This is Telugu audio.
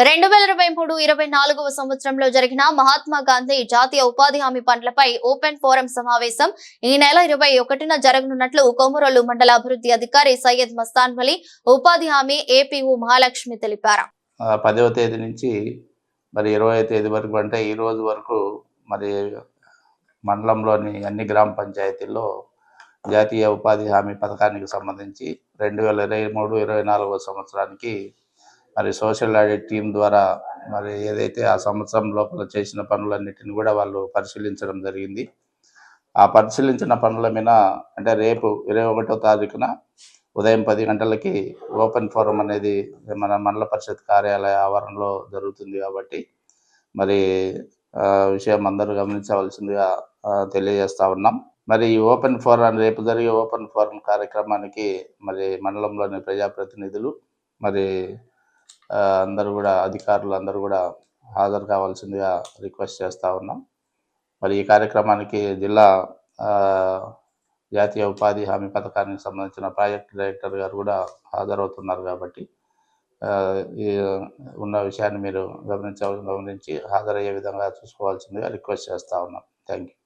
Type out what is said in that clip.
రెండు వేల ఇరవై మూడు ఇరవై నాలుగవ సంవత్సరంలో జరిగిన మహాత్మా గాంధీ జాతీయ ఉపాధి హామీ పనులపై ఓపెన్ ఫోరం సమావేశం ఈ నెల ఇరవై ఒకటిన జరగనున్నట్లు కొమరోలు మండల అభివృద్ధి అధికారి సయ్యద్ మస్తాన్ వలి ఉపాధి హామీ ఏపీఓ మహాలక్ష్మి తెలిపారు. పదవ తేదీ నుంచి మరి ఇరవై తేదీ వరకు అంటే ఈ రోజు వరకు మరి మండలంలోని అన్ని గ్రామ పంచాయతీల్లో జాతీయ ఉపాధి హామీ పథకానికి సంబంధించి రెండు వేల ఇరవై మూడు ఇరవై నాలుగవ సంవత్సరానికి మరి సోషల్ ఆడిట్ టీం ద్వారా మరి ఏదైతే ఆ సంవత్సరం లోపల చేసిన పనులన్నిటిని కూడా వాళ్ళు పరిశీలించడం జరిగింది. ఆ పరిశీలించిన పనుల మీద అంటే రేపు ఇరవై ఒకటో తారీఖున ఉదయం పది గంటలకి ఓపెన్ ఫోరం అనేది మన మండల పరిషత్ కార్యాలయ ఆవరణలో జరుగుతుంది కాబట్టి మరి విషయం అందరూ గమనించవలసిందిగా తెలియజేస్తా ఉన్నాం. మరి ఈ ఓపెన్ ఫోరం రేపు జరిగే ఓపెన్ ఫోరం కార్యక్రమానికి మరి మండలంలోని ప్రజాప్రతినిధులు మరి అందరూ కూడా అధికారులు అందరూ కూడా హాజరు కావాల్సిందిగా రిక్వెస్ట్ చేస్తూ ఉన్నాం. మరి ఈ కార్యక్రమానికి జిల్లా జాతీయ ఉపాధి హామీ పథకానికి సంబంధించిన ప్రాజెక్ట్ డైరెక్టర్ గారు కూడా హాజరవుతున్నారు కాబట్టి ఈ ఉన్న విషయాన్ని మీరు గమనించ గమనించి హాజరయ్యే విధంగా చూసుకోవాల్సిందిగా రిక్వెస్ట్ చేస్తా ఉన్నాం. Thank you